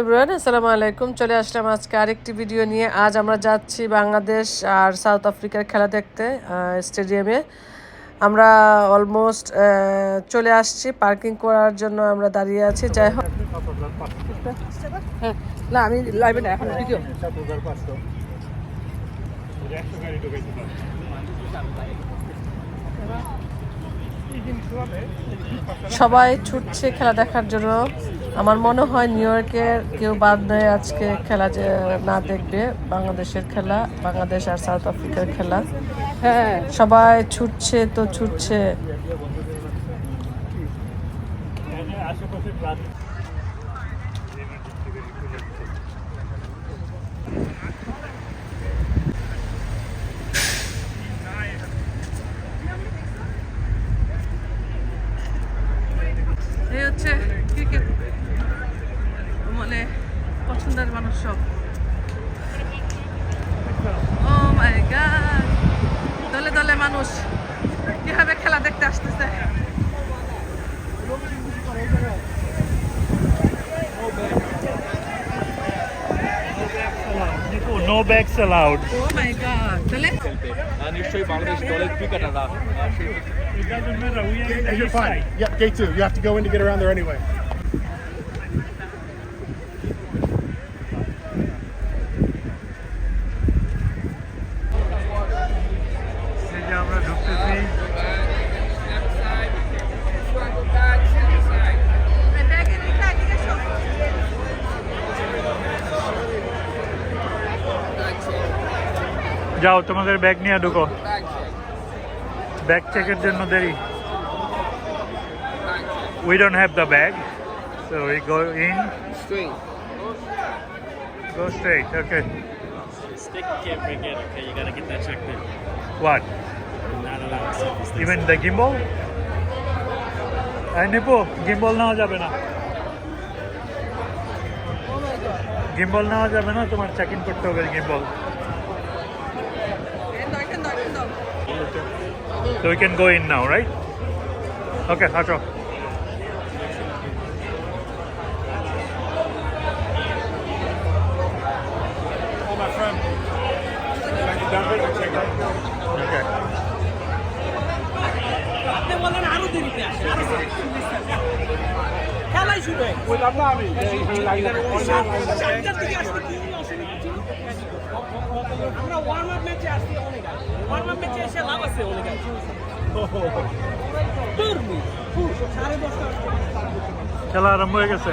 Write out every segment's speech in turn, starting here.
Everyone আসসালামু আলাইকুম চলে আসলাম আজকে আরেকটি ভিডিও নিয়ে। আজ আমরা যাচ্ছি বাংলাদেশ আর সাউথ আফ্রিকার খেলা দেখতে স্টেডিয়ামে আমরা অলমোস্ট চলে আসছি। পার্কিং করার জন্য আমরা দাঁড়িয়ে আছি। যাই হোক। হ্যাঁ, না আমি সবাই ছুটছে খেলা দেখার জন্য। আমার মনে হয় নিউ ইয়র্কের কেউ বাদ নেই আজকে খেলা যে না দেখবে বাংলাদেশের খেলা বাংলাদেশ আর সাউথ আফ্রিকার খেলা। হ্যাঁ। সবাই ছুটছে তো ছুটছে। No bags allowed oh my god তাহলে নিশ্চয়ই বাংলাদেশ দলের ক্রিকেটাররা it doesn't matter we are Yeah, you're fine. Yep, gate two. You have to go in to get around there anyway. যাও তোমাদের ব্যাগ নিয়ে ঢুকো ব্যাগ চেকের জন্য দেরি we don't have the bag so we go in Straight. Go straight okay Stick can't break it. Okay, you gotta get that checked in. What Not allowed selfie sticks. Even the gimbal Nipu gimbal নেওয়া যাবে না gimbal নেওয়া যাবে না তোমার check in করতে হবে gimbal So we can go in now, right? Okay, আসো Okay. আপনি বলেন আরো দেরিতে আসে আরো দেরিতে। খেলাই শুরু হয়ে গেছে। চারটার দিকে আসতে কি অসুবিধা ছিল? আমরা ওয়ার্ম আপ ম্যাচে আসছি আগে ওয়ার্ম এসে লাভ আছে অনেক খেলা আরম্ভ হয়ে গেছে।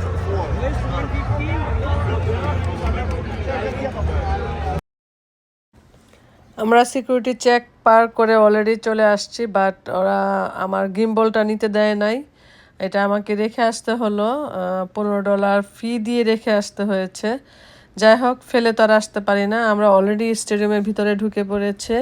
আমরা সিকিউরিটি চেক পার করে অলরেডি চলে আসছি বাট ওরা আমার গিম্বলটা নিতে দেয় নাই। এটা আমাকে রেখে আসতে হলো। পনেরো ডলার ফি দিয়ে রেখে আসতে হয়েছে। যাই হোক, ফেলে তো আর আসতে পারি না। আমরা অলরেডি স্টেডিয়ামের ভিতরে ঢুকে পড়েছে।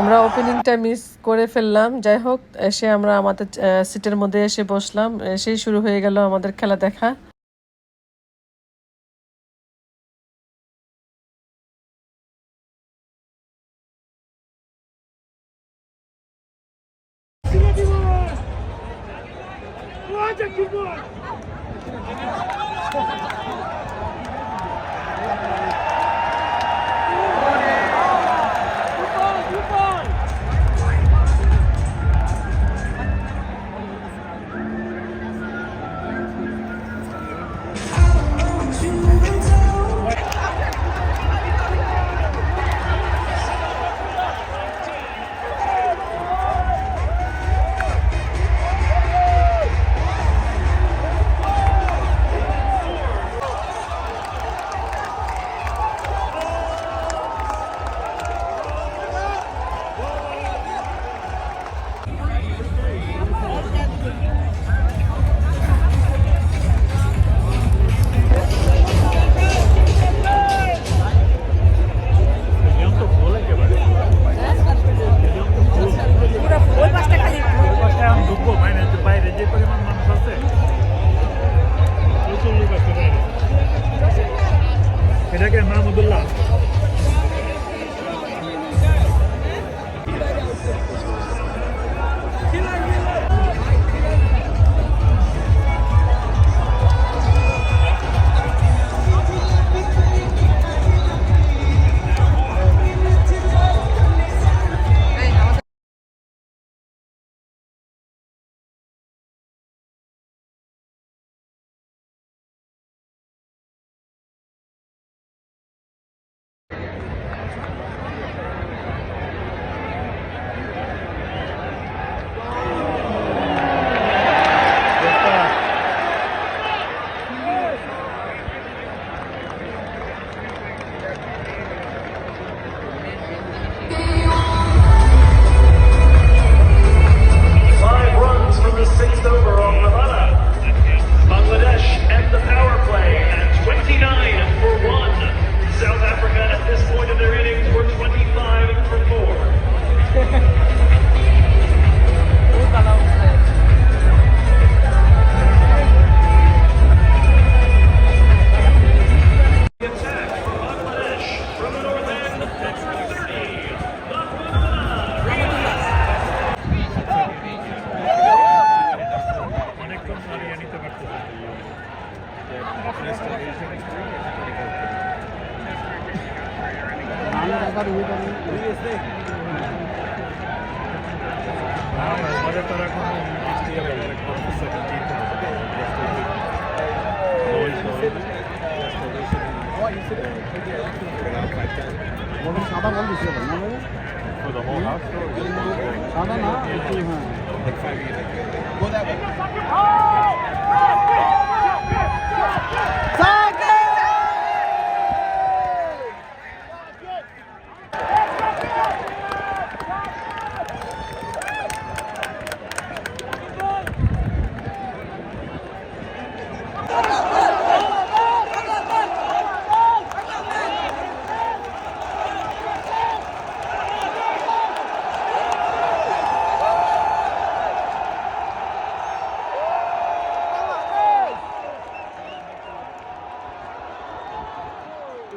আমরা ওপেনিংটা মিস করে ফেললাম। যাই হোক, এসে আমরা আমাদের সিটের মধ্যে এসে বসলাম। এসেই শুরু হয়ে গেল আমাদের খেলা দেখা। มามาบนหลัง সাদা বল দিচ্ছে সাদা না হ্যাঁ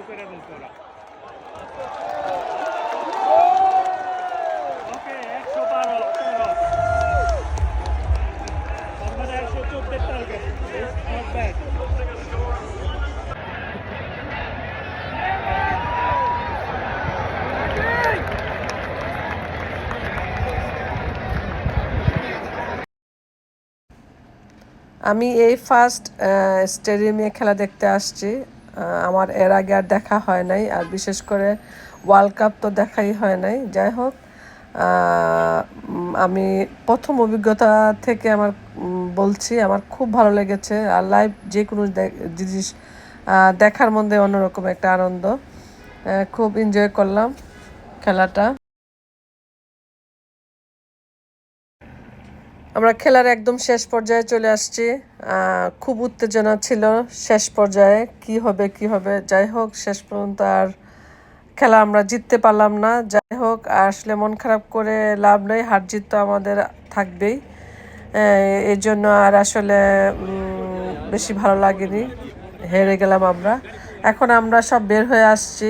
উপরে বলতো ওরা আমি এই ফার্স্ট স্টেডিয়ামে খেলা দেখতে আসছি। আমার এর আগে আর দেখা হয় নাই, আর বিশেষ করে ওয়ার্ল্ড কাপ তো দেখাই হয় নাই। যাই হোক আমি প্রথম অভিজ্ঞতা থেকে আমার বলছি, আমার খুব ভালো লেগেছে। আর লাইভ যে কোনো জিনিস দেখার মধ্যে অন্যরকম একটা আনন্দ। খুব এনজয় করলাম খেলাটা। আমরা খেলার একদম শেষ পর্যায়ে চলে আসছি। খুব উত্তেজনা ছিল শেষ পর্যায়ে, কি হবে কি হবে। যাই হোক, শেষ পর্যন্ত আর খেলা আমরা জিততে পারলাম না। যাই হোক, আসলে মন খারাপ করে লাভ নেই, হার জিত তো আমাদের থাকবেই। এই জন্য আর আসলে বেশি ভালো লাগেনি। হেরে গেলাম আমরা। এখন আমরা সব বের হয়ে আসছি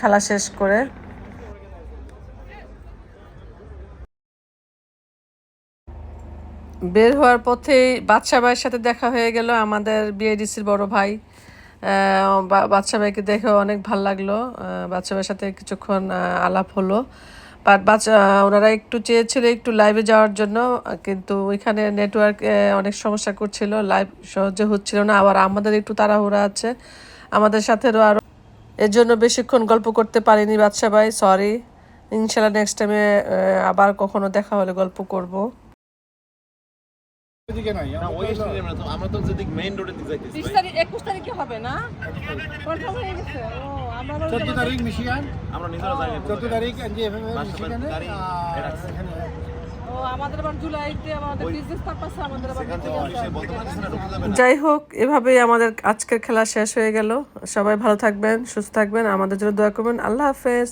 খেলা শেষ করে। বের হওয়ার পথেই বাদশা ভাইয়ের সাথে দেখা হয়ে গেল, আমাদের বিএডিসির বড় ভাই। বাদশা ভাইকে দেখে অনেক ভালো লাগল। বাদশা ভাইয়ের সাথে কিছুক্ষণ আলাপ হলো। বাট বাচ্চা ওনারা একটু চেয়েছিল একটু লাইভে যাওয়ার জন্য, কিন্তু ওইখানে নেটওয়ার্ক অনেক সমস্যা করছিল লাইভ সহজে হচ্ছিল না। আবার আমাদের একটু তাড়াহুড়া আছে। আমাদের সাথেও আরও এর জন্য বেশিক্ষণ গল্প করতে পারিনি বাদশা ভাই সরি ইনশাল্লাহ নেক্সট টাইমে আবার কখনো দেখা হলে গল্প করব। আমরা তো যদি মেইন রোডের দিকে যাইতেছি বিশ তারিখ একুশ তারিখে হবে না? কনফার্ম হয়ে গেছে। ও আমরা তারিখ মিশিগান। আমরা নিজেরা তারিখ মিশিগানে যাই হোক এভাবেই আমাদের আজকের খেলা শেষ হয়ে গেল। সবাই ভালো থাকবেন সুস্থ থাকবেন। আমাদের জন্য দোয়া করবেন। আল্লাহ হাফেজ।